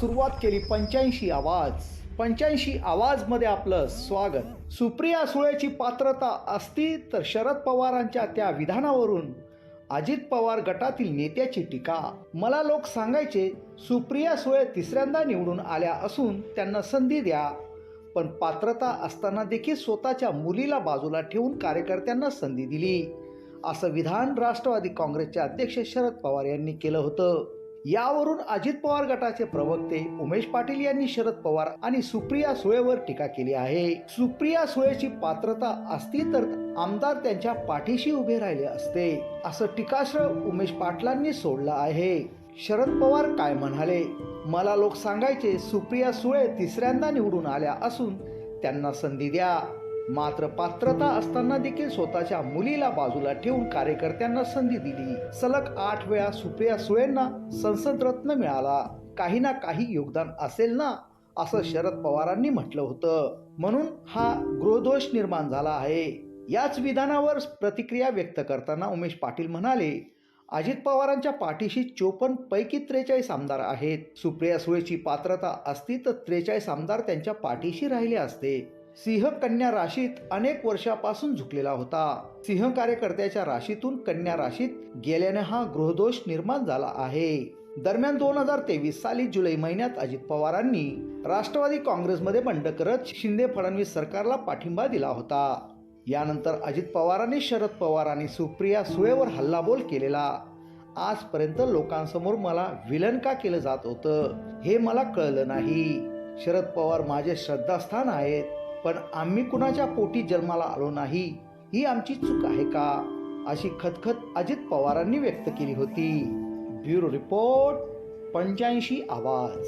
सुरुवात केली पंच्याऐंशी आवाज. पंच्याऐंशी आवाजमध्ये आपलं स्वागत. सुप्रिया सुळेची पात्रता असती तर शरद पवारांच्या त्या विधानावरून अजित पवार गटातील नेत्याची टीका. मला लोक सांगायचे सुप्रिया सुळे तिसऱ्यांदा निवडून आल्या असून त्यांना संधी द्या. पण पात्रता असताना देखील स्वतःच्या मुलीला बाजूला ठेवून कार्यकर्त्यांना संधी दिली. असं विधान राष्ट्रवादी काँग्रेसचे अध्यक्ष शरद पवार यांनी केलं होतं. यावरून अजित पवार गटाचे प्रवक्ते उमेश पाटील यांनी शरद पवार आणि सुप्रिया सुळेवर टीका केली आहे. सुप्रिया सुळेची पात्रता असती तर आमदार त्यांच्या पाठीशी उभे राहिले असते असं टीकाश्र उमेश पाटलांनी सोडलं आहे. शरद पवार काय म्हणाले? मला लोक सांगायचे सुप्रिया सुळे तिसऱ्यांदा निवडून आल्या असून त्यांना संधी द्या. मात्र पात्रता असताना देखील स्वतःच्या मुलीला बाजूला ठेवून कार्यकर्त्यांना संधी दिली. सलग आठ वेळा सुप्रिया सुळेंना संसद रत्न मिळाला. काही ना काही योगदान असेल ना असं शरद पवारांनी म्हटलं होतं. म्हणून हा गृहदोष निर्माण झाला आहे. याच विधानावर प्रतिक्रिया व्यक्त करताना उमेश पाटील म्हणाले अजित पवारांच्या पाठीशी चोपन्न पैकी त्रेचाळीस आमदार आहेत. सुप्रिया सुळेची पात्रता असती तर त्रेचाळीस आमदार त्यांच्या पाठीशी राहिले असते. सिंह कन्या राशीत अनेक वर्षापासून झुकलेला होता. सिंह कार्यकर्त्याच्या राशीतून कन्या राशीत गेल्याने हा गृहदोष निर्माण झाला आहे. दरम्यान दोन हजार तेवीस साली जुलै महिन्यात अजित पवारांनी राष्ट्रवादी काँग्रेसमध्ये बंड करत शिंदे फडणवीस सरकारला पाठिंबा दिला होता. यानंतर अजित पवारांनी शरद पवार आणि सुप्रिया सुळेवर हल्लाबोल केलेला. आजपर्यंत लोकांसमोर मला विलन का केलं जात होतं हे मला कळलं नाही. शरद पवार माझे श्रद्धास्थान आहेत. पण आम्ही कुणाच्या पोटी जन्माला आलो नाही ही आमची चूक आहे का? अशी खतखत अजित पवारांनी व्यक्त केली होती. ब्युरो रिपोर्ट पंच्याऐंशी आवाज.